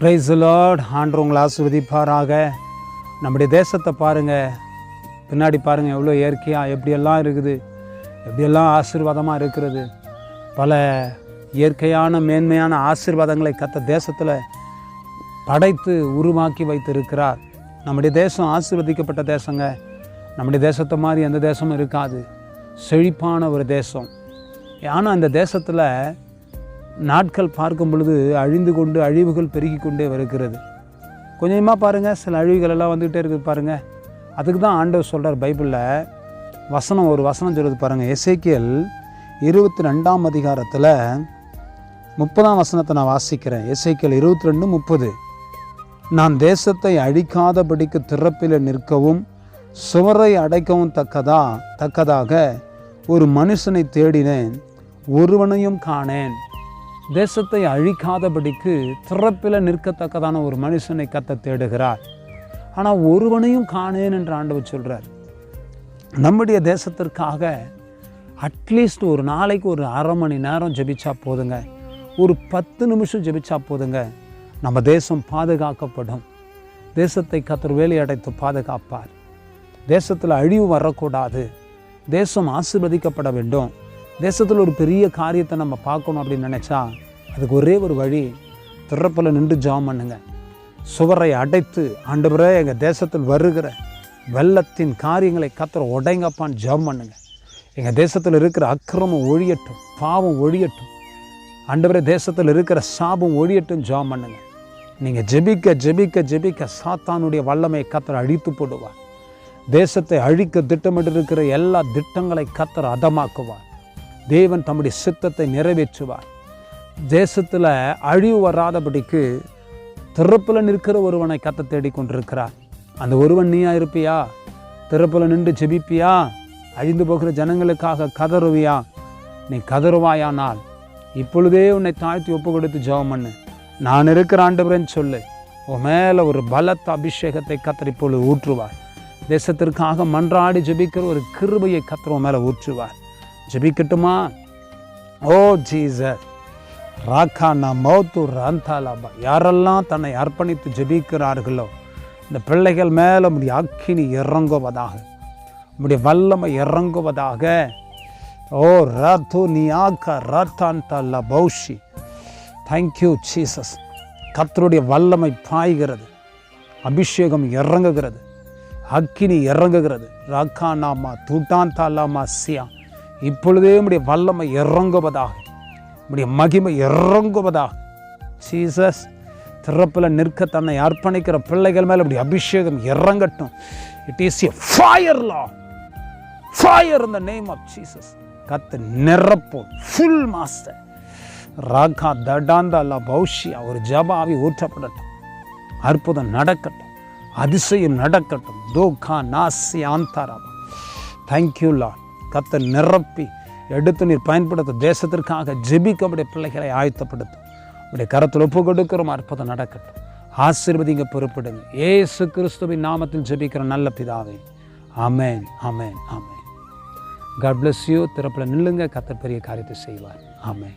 Price Lord ஆண்டு உங்களை ஆசிர்வதிப்பாராக. நம்முடைய தேசத்தை பாருங்கள் பின்னாடி பாருங்கள் எவ்வளோ இயற்கையாக எப்படியெல்லாம் இருக்குது எப்படியெல்லாம் ஆசீர்வாதமாக இருக்கிறது. பல இயற்கையான மேன்மையான ஆசீர்வாதங்களை கத்த தேசத்தில் படைத்து உருவாக்கி வைத்திருக்கிறார். நம்முடைய தேசம் ஆசீர்வதிக்கப்பட்ட தேசங்க. நம்முடைய தேசத்தை மாதிரி எந்த தேசமும் இருக்காது. செழிப்பான ஒரு தேசம். ஆனால் அந்த தேசத்தில் நாட்கள் பார்க்கும் பொழுது அழிந்து கொண்டு அழிவுகள் பெருகி கொண்டே வருகிறது. கொஞ்சமாக பாருங்கள் சில அழிவுகள் எல்லாம் வந்துகிட்டே இருக்குது பாருங்கள் அதுக்கு தான் ஆண்டவர் சொல்கிறார் பைபிளில் வசனம் ஒரு வசனம் சொல்கிறது பாருங்கள் எசேக்கியல் இருபத்தி ரெண்டாம் அதிகாரத்தில் முப்பதாம் வசனத்தை நான் வாசிக்கிறேன். எசேக்கியல் இருபத்தி ரெண்டு முப்பது. நான் தேசத்தை அழிக்காதபடிக்கு திறப்பில் நிற்கவும் சுவரை அடைக்கவும் தக்கதா தக்கதாக ஒரு மனுஷனை தேடினேன் ஒருவனையும் காணேன். தேசத்தை அழிக்காதபடிக்கு திறப்பில் நிற்கத்தக்கதான ஒரு மனுஷனை கத்த தேடுகிறார். ஆனால் ஒருவனையும் காணேன் என்று ஆண்டவர் சொல்கிறார் நம்முடைய தேசத்திற்காக அட்லீஸ்ட் ஒரு நாளைக்கு ஒரு அரை மணி நேரம் ஜெபிச்சா போதுங்க. ஒரு பத்து நிமிஷம் ஜெபிச்சா போதுங்க. நம்ம தேசம் பாதுகாக்கப்படும். தேசத்தை கத்தர் வேலையடைத்து பாதுகாப்பார். தேசத்தில் அழிவு வரக்கூடாது. தேசம் ஆசிர்வதிக்கப்பட வேண்டும். தேசத்தில் ஒரு பெரிய காரியத்தை நம்ம பார்க்கணும் அப்படின்னு நினச்சா அதுக்கு ஒரே ஒரு வழி திறப்பில் நின்று ஜாம் பண்ணுங்க. சுவரை அடைத்து ஆண்டவரே எங்கள் தேசத்தில் வருகிற வெள்ளத்தின் காரியங்களை கத்துற உடைங்கப்பான்னு ஜாம் பண்ணுங்க. எங்கள் தேசத்தில் இருக்கிற அக்கிரமம் ஒழியட்டும் பாவம் ஒழியட்டும். ஆண்டவரே தேசத்தில் இருக்கிற சாபம் ஒழியட்டும் ஜாம் பண்ணுங்க. நீங்கள் ஜெபிக்க ஜெபிக்க ஜெபிக்க சாத்தானுடைய வல்லமை கத்தர் அழித்து போடுவார். தேசத்தை அழிக்க திட்டமிட்டிருக்கிற எல்லா திட்டங்களை கத்தர் அதமாக்குவார். தேவன் தம்முடைய சித்தத்தை நிறைவேற்றுவார். தேசத்தில் அழிவு வராதபடிக்கு திறப்பில் நிற்கிற ஒருவனை கத்த தேடி கொண்டிருக்கிறார் அந்த ஒருவன் நீயா இருப்பியா? திறப்பில் நின்று ஜெபிப்பியா? அழிந்து போகிற ஜனங்களுக்காக கதறுவியா? நீ கதறுவாயானால் இப்பொழுதே உன்னை தாழ்த்தி ஒப்பு கொடுத்து ஜெபம் பண்ணு. நான் இருக்கிற ஆண்டவரேன்னு சொல்லு. உன் மேலே ஒரு பலத்த அபிஷேகத்தை கத்தர் இப்பொழுது ஊற்றுவார். தேசத்திற்காக மன்றாடி ஜெபிக்கிற ஒரு கிருபையை கத்திர உன் மேலே ஊற்றுவார். ஜெபிக்கட்டுமா? ஓ ஜீசஸ் ராக்கா நான் மௌத்து ராந்தாலாபா. யாரெல்லாம் தன்னை அர்ப்பணித்து ஜெபிக்கிறார்களோ இந்த பிள்ளைகள் மேலே உடைய அக்கினி இறங்குவதாக உடைய வல்லமை இறங்குவதாக. ஓ ரத்து நியாக்க ரத்தான்தல்ல பௌஷி. தேங்க்யூ ஜீசஸ் கத்தருடைய வல்லமை பாய்கிறது அபிஷேகம் இறங்குகிறது அக்கினி இறங்குகிறது. ராக்கா நாமா தூட்டான் தாலாமா சியா. இப்பொழுதே உடைய வல்லமை இறங்குவதாக உடைய மகிமை இறங்குவதாக. சீசஸ் திறப்பில் நிற்க தன்னை அர்ப்பணிக்கிற பிள்ளைகள் மேலே அப்படி அபிஷேகம் இறங்கட்டும். இட் இஸ் எ ஃபயர் லா ஃபயர் இந்த நேம் ஆஃப் ஜீசஸ் கத்து நிரப்போம் ஃபுல் மாஸ்டர் ராகா தடாந்தா பௌஷியா ஒரு ஜபாவி ஊற்றப்படட்டும். அற்புதம் நடக்கட்டும். அதிசயம் நடக்கட்டும். தோகா நாசி ஆந்தாராபா தேங்க்யூ லாட் கத்தை நிரப்பி எடுத்து நீர் பயன்படுத்த தேசத்திற்காக ஜெபிக்கக்கூடிய பிள்ளைகளை ஆயத்தப்படுத்தும் உடைய கரத்தில் ஒப்பு கொடுக்கிறோம் அற்புதம் நடக்கட்டும். ஆசீர்வதிங்க பொறுப்பிடுங்க. ஏசு கிறிஸ்துவின் நாமத்தில் ஜெபிக்கிற நல்ல பிதாவே. Amen amen amen God bless you திறப்பில் நில்லுங்க. கத்தை பெரிய காரியத்தை செய்வார். ஆமேன்.